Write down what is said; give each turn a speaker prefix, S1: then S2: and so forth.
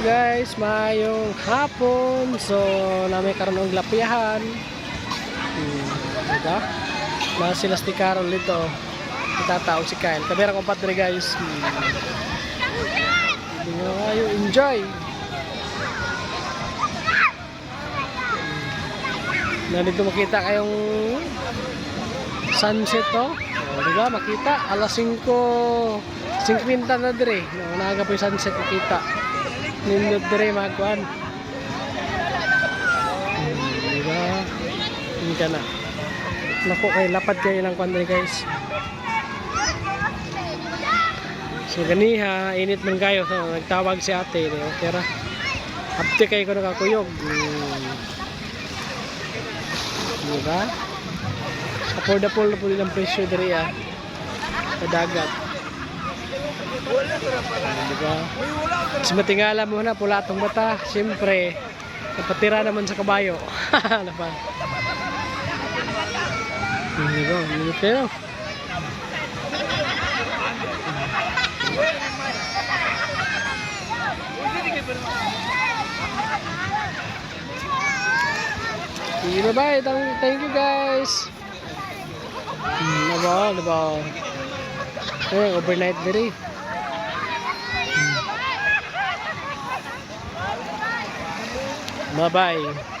S1: guys, mayong hapon. So, namin karon og lapihan. Hmm, diba? Na sila si Carol dito. Itataog si Kyle. Kamera ko guys. Hmm. Hindi nga kayo enjoy. Hmm. Nandito makita kayong sunset to. O, diba? Makita. Alas 5 50 na dire. No, naaga po yung sunset makita. Nindot dire magkuhan. Hmm, diba? Hindi na. Naku, kay lapad kayo ng kwan dire guys. So ganiha, init man kayo. So, nagtawag si ate. Di, okay ra. Apte kayo ko nakakuyog. Hmm. Diba? Affordable po nilang presyo diri ah. Sa dagat. Diba? Mas matingala mo na, pula itong mata. Siyempre, napatira naman sa kabayo. ano pa? Hindi ko, Sige, bye-bye. Thank you guys. Hmm, diba? Diba? Eh, overnight diri. Hmm. Bye-bye.